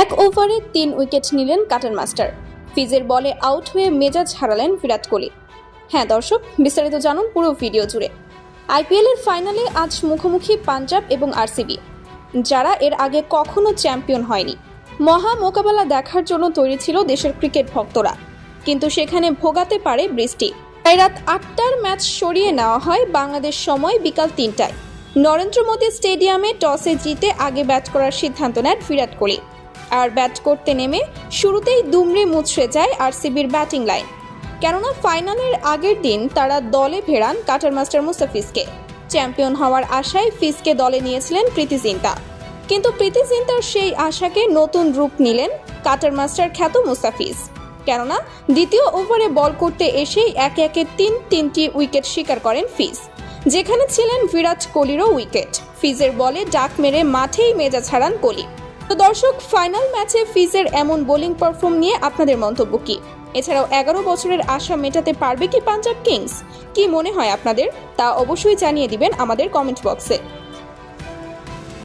এক ওভারে তিন উইকেট নিলেন কাটার মাস্টার। ফিজের বলে আউট হয়ে মেজাজ হারালেন বিরাট কোহলি। হ্যাঁ দর্শক, বিস্তারিত জানুন পুরো ভিডিও জুড়ে। আইপিএলের ফাইনালে আজ মুখোমুখি পাঞ্জাব এবং আরসিবি। যারা এর আগে কখনো চ্যাম্পিয়ন হয়নি। মহা মোকাবেলা দেখার জন্য তৈরি ছিল দেশের ক্রিকেট ভক্তরা। কিন্তু সেখানে ভোগাতে পারে বৃষ্টি। তাই রাত আটটার ম্যাচ সরিয়ে নেওয়া হয় বাংলাদেশ সময় বিকাল তিনটায়। নরেন্দ্র মোদী স্টেডিয়ামে টসে জিতে আগে ব্যাট করার সিদ্ধান্ত নেন বিরাট কোহলি। আর ব্যাট করতে নেমে শুরুতেই দুমড়ে মুচড়ে যায় আরসিবির ব্যাটিং লাইন। কেননা ফাইনালের আগের দিন তারা দলে ভেড়ান কাটার মাস্টার মুস্তাফিজকে। চ্যাম্পিয়ন হওয়ার আশায় ফিজকে দলে নিয়েছিলেন প্রীতি জিন্তা। কিন্তু প্রীতি জিন্তার সেই আশাকে নতুন রূপ নিলেন কাটার মাস্টার খ্যাত মুস্তাফিজ। কেননা দ্বিতীয় ওভারে বল করতে এসেই একে একে তিন তিনটি উইকেট শিকার করেন ফিজ। যেখানে ছিলেন বিরাট কোহলিরও উইকেট। ফিজের বলে ডাক মেরে মাঠেই মেজা ছাড়ান কোহলি। তো দর্শক ফাইনাল ম্যাচে ফিজের এমন বোলিং পারফর্ম নিয়ে আপনাদের মন্তব্য কি? এছাড়াও এগারো বছরের আশা মেটাতে পারবে কি পাঞ্জাব কিংস কি মনে হয় আপনাদের? তা অবশ্যই জানিয়ে দিবেন আমাদের কমেন্ট বক্সে